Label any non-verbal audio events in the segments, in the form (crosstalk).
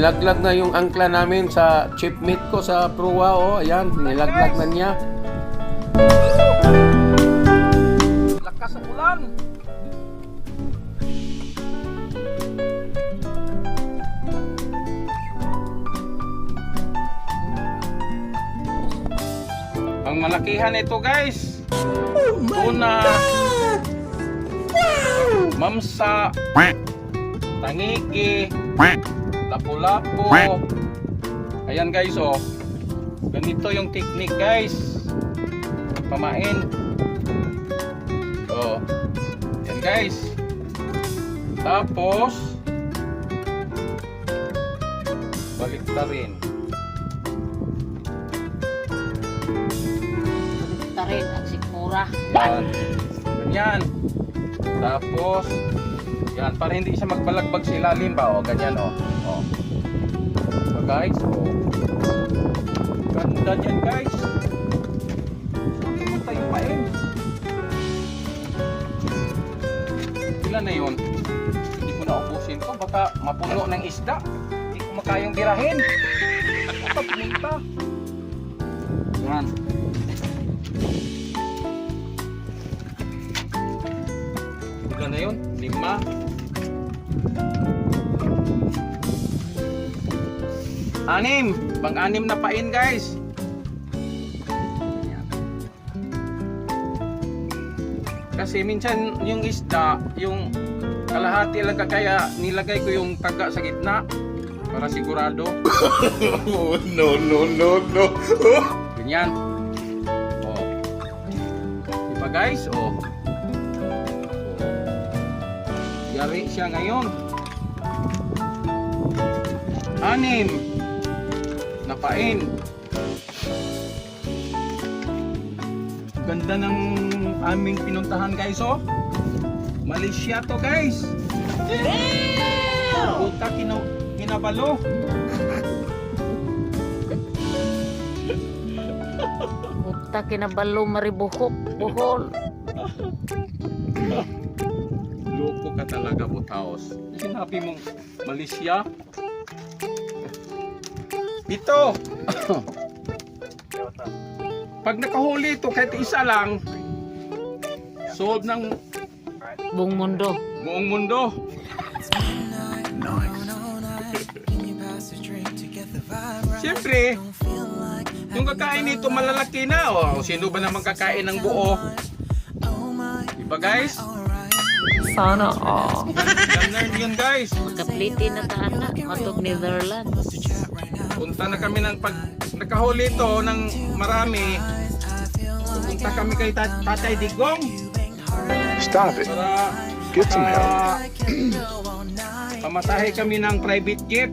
Nilaglag na yung angkla namin sa chipmate ko sa Prua. Oh, ayan, nilaglag na niya. Lakas ang ulan. Ang malakihan ito guys. Tuna. Mamsa. Tangiki. Lapu-lapu. Ayan guys oh. Ganito yung technique guys. Pamain. Oh. Yan guys. Tapos balik na rin. Ta rin ang sikmura. Yan. Ganyan. Tapos yan para hindi siya magbalagbag sa ilalim ba? O ganyan oh. Oh. So guys, oh. Ganda yan guys. Saan pumunta yung pain? Ilan na yun? Hindi ko na ubusin to. Baka mapuno ng isda. Hindi ko makayang birahin. Baka pumunta. Yan. Lima. Anim. Pang-anim na pain guys. Kasi minsan yung isda, yung kalahati lang kaya nilagay ko yung taga sa gitna para sigurado. (coughs) no, no, no, no. Ganyan. Oh. Diba guys? Oh. Yari siya ngayon. Anim. Napain. Ganda ng aming pinuntahan guys oh. Malaysia to guys. Puta kina kinabalo. Puta kinabalo maribuhok. Buhol. Talaga, Butaos. Sinabi mong Malaysia? Ito! (laughs) Pag nakahuli ito, kahit isa lang, solve ng Buong mundo. buong mundo. (laughs) Siyempre, yung kakain nito malalaki na. O, sino ba naman kakain ng buo? Diba guys? Sana all. Ganun yun guys. Kapliti na ta anak. Matog Netherlands. Punta na kami ng pag nakahuli ito ng marami. Punta kami kay Tat- Tatay Digong Stop it. para Get some help. (clears throat) para pamasahe kami ng private jet.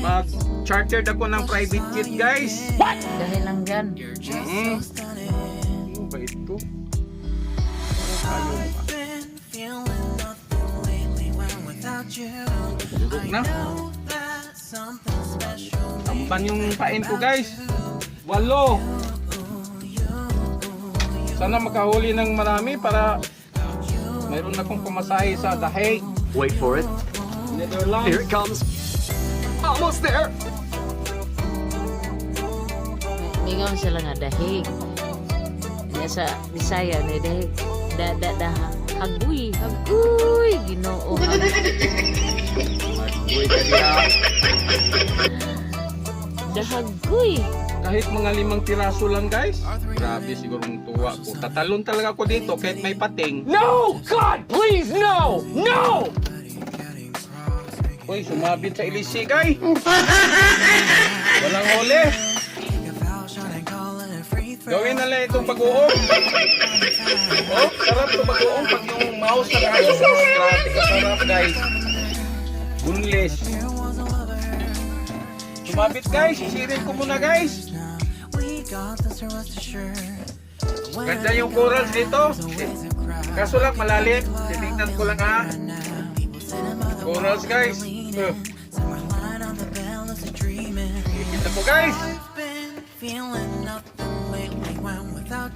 Mag chartered ako ng private jet, guys. Dahil lang dyan. Mm. Durog na. Tamban yung pain ko, guys. Walo. Sana makahuli ng marami para mayroon akong pamasahe sa Hague, Wait for it. Netherlands. Here it comes. Almost there. Mingaw sila nga dahig. Diya sa Bisaya ni dahig. Da da da haguy, haguy, Ginoo. Uy, kaya Dahaguy. kahit mga limang tiraso lang guys. Grabe siguro ng tuwa ko. Tatalon talaga ako dito kahit may pating. No! God, please, no! No! Uy, sumabit sa ilisigay. Walang huli. Gawin na lang itong pag-uong. Oh, sarap itong pag-uong pag yung mouse na. Grabe ka sarap guys. Bunlis. Sumabit guys, isirin ko muna guys. Ganda yung corals dito. Kaso lang malalim. Tinignan ko lang ha. Corals guys. Uh. Kita po guys.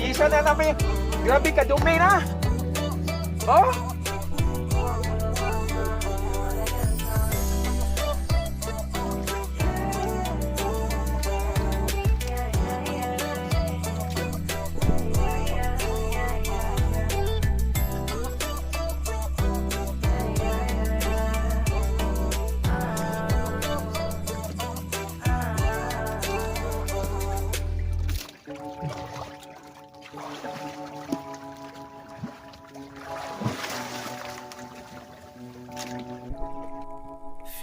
Linisan na namin. Grabe ka, dumi na. Oh?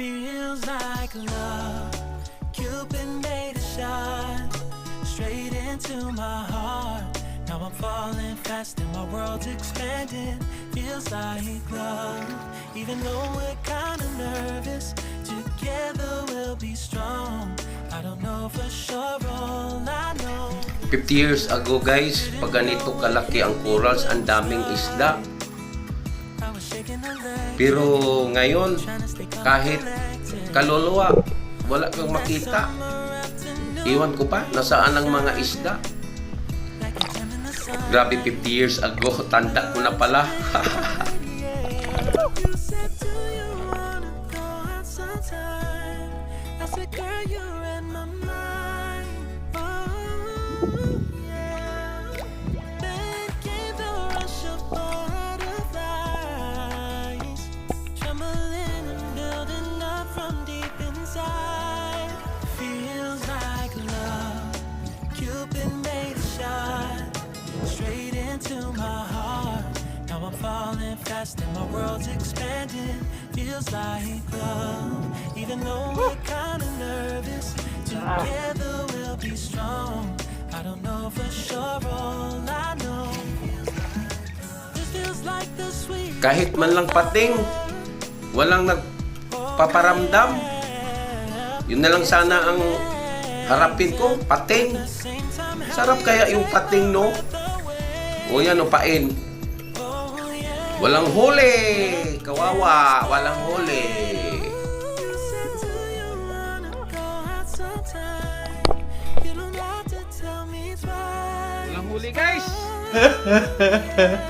Feels like love. Cupid made a shot straight into my heart. Now I'm falling fast and my world's expanding. Feels like love. Even though we're kinda nervous, together we'll be strong. I don't know for sure, all I know. 50 years ago guys, pag ganito kalaki ang corals, ang daming isda. Pero ngayon, kahit kaluluwa, wala kang makita. Iwan ko pa, nasaan ang mga isda? Grabe 50 years ago, (laughs) tanda ko na pala. I said, Girl, you're like love, even though we're kinda nervous. Together we'll be strong. I don't know for sure, all I know. This feels like the sweet. Kahit man lang pating, walang nagpaparamdam. Yun na lang sana ang harapin ko, pating. Sarap kaya yung pating, no? O yan, o pain. Walang huli! Kawawa! Walang huli! you said, Do